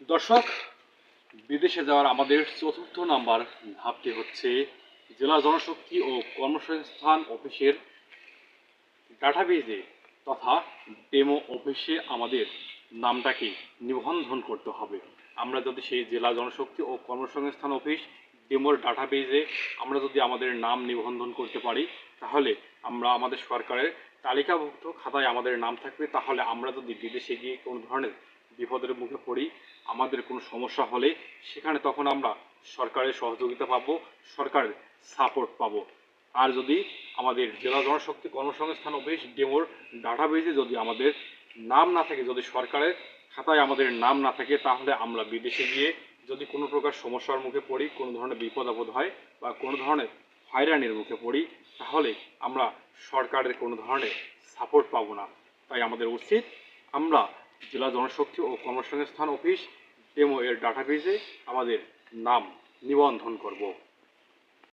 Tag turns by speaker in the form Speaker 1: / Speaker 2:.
Speaker 1: দর্শক, বিদেশে যাওয়ার আমাদের চতুর্থ নাম্বার ধাপটি হচ্ছে জেলা জনশক্তি ও কর্মসংস্থান অফিসের ডাটাবেজে তথা ডেমো অফিসে আমাদের নামটাকে নিবন্ধন করতে হবে। আমরা যদি সেই জেলা জনশক্তি ও কর্মসংস্থান অফিস ডেমোর ডাটাবেজে আমরা যদি আমাদের নাম নিবন্ধন করতে পারি, তাহলে আমরা আমাদের সরকারের তালিকাভুক্ত খাতায় আমাদের নাম থাকবে। তাহলে আমরা যদি বিদেশে গিয়ে কোনো ধরনের বিপদের মুখে পড়ি, আমাদের কোনো সমস্যা হলে সেখানে তখন আমরা সরকারের সহযোগিতা পাবো, সরকারের সাপোর্ট পাবো। আর যদি আমাদের জেলা জনশক্তি কর্মসংস্থান অফিস, ডেমোর ডাটাবেজে যদি আমাদের নাম না থাকে, যদি সরকারের খাতায় আমাদের নাম না থাকে, তাহলে আমরা বিদেশে গিয়ে যদি কোনো প্রকার সমস্যার মুখে পড়ি, কোনো ধরনের বিপদ আপদ হয় বা কোনো ধরনের হয়রানির মুখে পড়ি, তাহলে আমরা সরকারের কোনো ধরনের সাপোর্ট পাবো না। তাই আমাদের উচিত আমরা জেলা জনশক্তি ও কর্মসংস্থান অফিস ডেমো এর ডাটাবেসে আমাদের নাম নিবন্ধন করব।